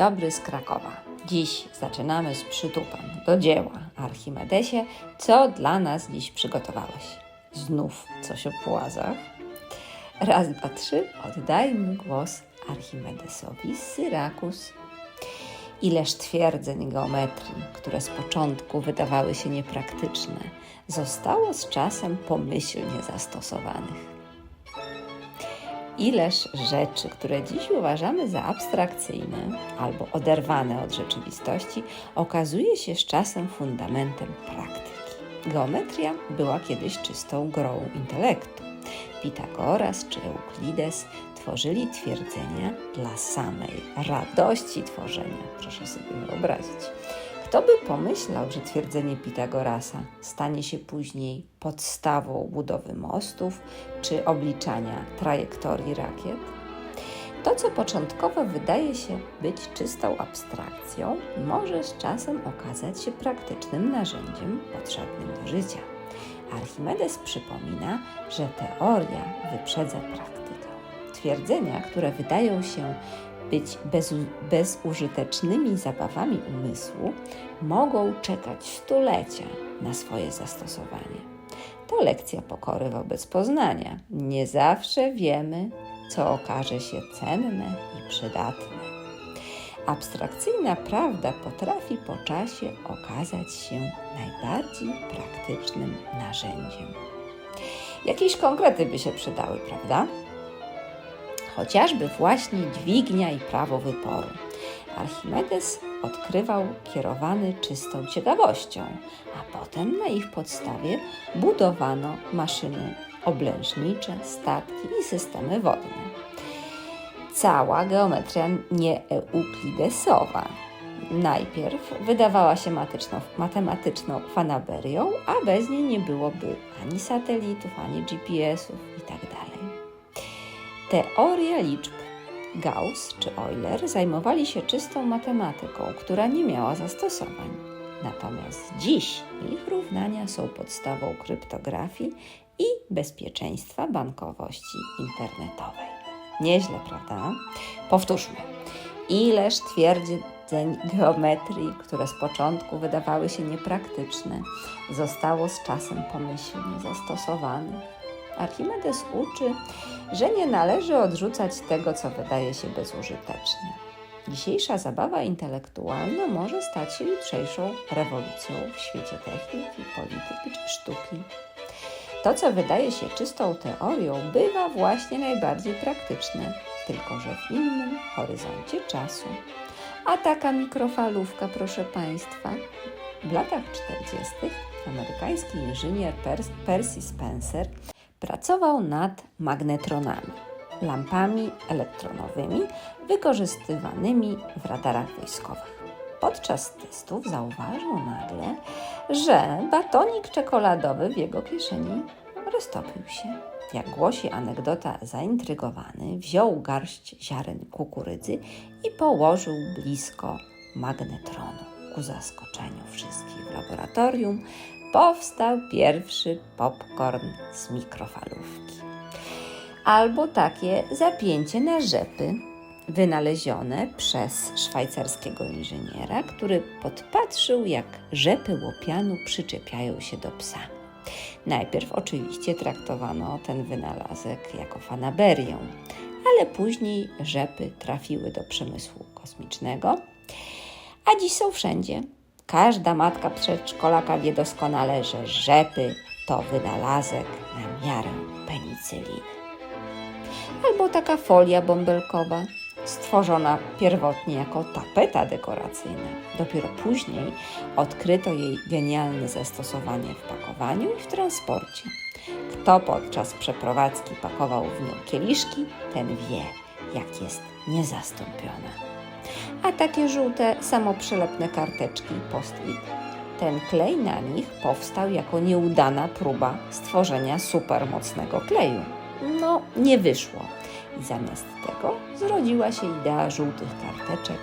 dobry z Krakowa. Dziś zaczynamy z przytupem do dzieła. Archimedesie, co dla nas dziś przygotowałeś? Znów coś o płazach? Raz, dwa, trzy, oddajmy głos Archimedesowi z Syrakus. Ileż twierdzeń geometrii, które z początku wydawały się niepraktyczne, zostało z czasem pomyślnie zastosowanych. Ileż rzeczy, które dziś uważamy za abstrakcyjne albo oderwane od rzeczywistości, okazuje się z czasem fundamentem praktyki. Geometria była kiedyś czystą grą intelektu. Pitagoras czy Euklides tworzyli twierdzenia dla samej radości tworzenia. Proszę sobie wyobrazić. Kto by pomyślał, że twierdzenie Pitagorasa stanie się później podstawą budowy mostów czy obliczania trajektorii rakiet? To, co początkowo wydaje się być czystą abstrakcją, może z czasem okazać się praktycznym narzędziem potrzebnym do życia. Archimedes przypomina, że teoria wyprzedza praktykę. Twierdzenia, które wydają się być bezu, bezużytecznymi zabawami umysłu, mogą czekać stulecia na swoje zastosowanie. To lekcja pokory wobec poznania. Nie zawsze wiemy, co okaże się cenne i przydatne. Abstrakcyjna prawda potrafi po czasie okazać się najbardziej praktycznym narzędziem. Jakieś konkrety by się przydały, prawda? Chociażby właśnie dźwignia i prawo wyporu. Archimedes odkrywał kierowany czystą ciekawością, a potem na ich podstawie budowano maszyny oblężnicze, statki i systemy wodne. Cała geometria nieeuklidesowa najpierw wydawała się matyczną, matematyczną fanaberią, a bez niej nie byłoby ani satelitów, ani GPS-ów. Teoria liczb Gauss czy Euler zajmowali się czystą matematyką, która nie miała zastosowań. Natomiast dziś ich równania są podstawą kryptografii i bezpieczeństwa bankowości internetowej. Nieźle, prawda? Powtórzmy. Ileż twierdzeń geometrii, które z początku wydawały się niepraktyczne, zostało z czasem pomyślnie zastosowanych Archimedes uczy, że nie należy odrzucać tego, co wydaje się bezużyteczne. Dzisiejsza zabawa intelektualna może stać się jutrzejszą rewolucją w świecie techniki, polityki czy sztuki. To, co wydaje się czystą teorią, bywa właśnie najbardziej praktyczne, tylko że w innym horyzoncie czasu. A taka mikrofalówka, proszę Państwa, w latach 40. amerykański inżynier Percy Spencer Pracował nad magnetronami, lampami elektronowymi wykorzystywanymi w radarach wojskowych. Podczas testów zauważył nagle, że batonik czekoladowy w jego kieszeni roztopił się. Jak głosi anegdota, zaintrygowany wziął garść ziaren kukurydzy i położył blisko magnetronu. Ku zaskoczeniu wszystkich w laboratorium powstał pierwszy popcorn z mikrofalówki. Albo takie zapięcie na rzepy, wynalezione przez szwajcarskiego inżyniera, który podpatrzył, jak rzepy łopianu przyczepiają się do psa. Najpierw oczywiście traktowano ten wynalazek jako fanaberię, ale później rzepy trafiły do przemysłu kosmicznego, a dziś są wszędzie Każda matka przedszkolaka wie doskonale, że rzepy to wynalazek na miarę penicyliny. Albo taka folia bąbelkowa, stworzona pierwotnie jako tapeta dekoracyjna. Dopiero później odkryto jej genialne zastosowanie w pakowaniu i w transporcie. Kto podczas przeprowadzki pakował w nią kieliszki, ten wie, jak jest niezastąpiona a takie żółte, samoprzylepne karteczki post-it. Ten klej na nich powstał jako nieudana próba stworzenia supermocnego kleju. No, nie wyszło. I zamiast tego zrodziła się idea żółtych karteczek,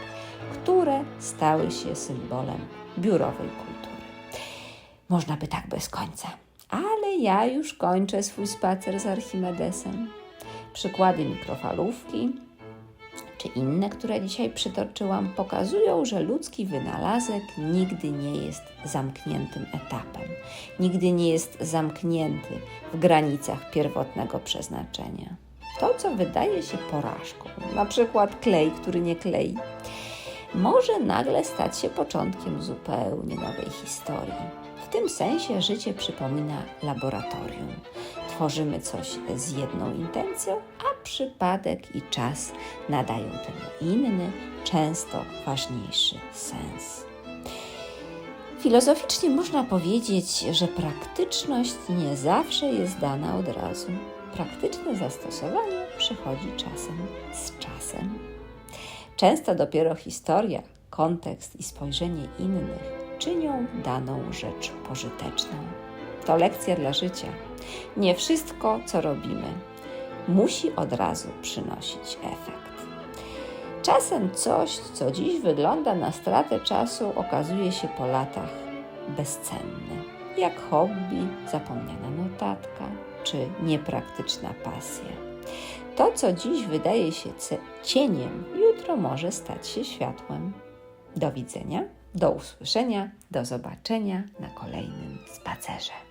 które stały się symbolem biurowej kultury. Można by tak bez końca, ale ja już kończę swój spacer z Archimedesem. Przykłady mikrofalówki, inne, które dzisiaj przytoczyłam, pokazują, że ludzki wynalazek nigdy nie jest zamkniętym etapem, nigdy nie jest zamknięty w granicach pierwotnego przeznaczenia. To, co wydaje się porażką, na przykład klej, który nie klei, może nagle stać się początkiem zupełnie nowej historii. W tym sensie życie przypomina laboratorium. Tworzymy coś z jedną intencją, przypadek i czas nadają temu inny, często ważniejszy sens. Filozoficznie można powiedzieć, że praktyczność nie zawsze jest dana od razu. Praktyczne zastosowanie przychodzi czasem z czasem. Często dopiero historia, kontekst i spojrzenie innych czynią daną rzecz pożyteczną. To lekcja dla życia. Nie wszystko, co robimy, musi od razu przynosić efekt. Czasem coś, co dziś wygląda na stratę czasu, okazuje się po latach bezcenne, jak hobby, zapomniana notatka czy niepraktyczna pasja. To, co dziś wydaje się cieniem, jutro może stać się światłem. Do widzenia, do usłyszenia, do zobaczenia na kolejnym spacerze.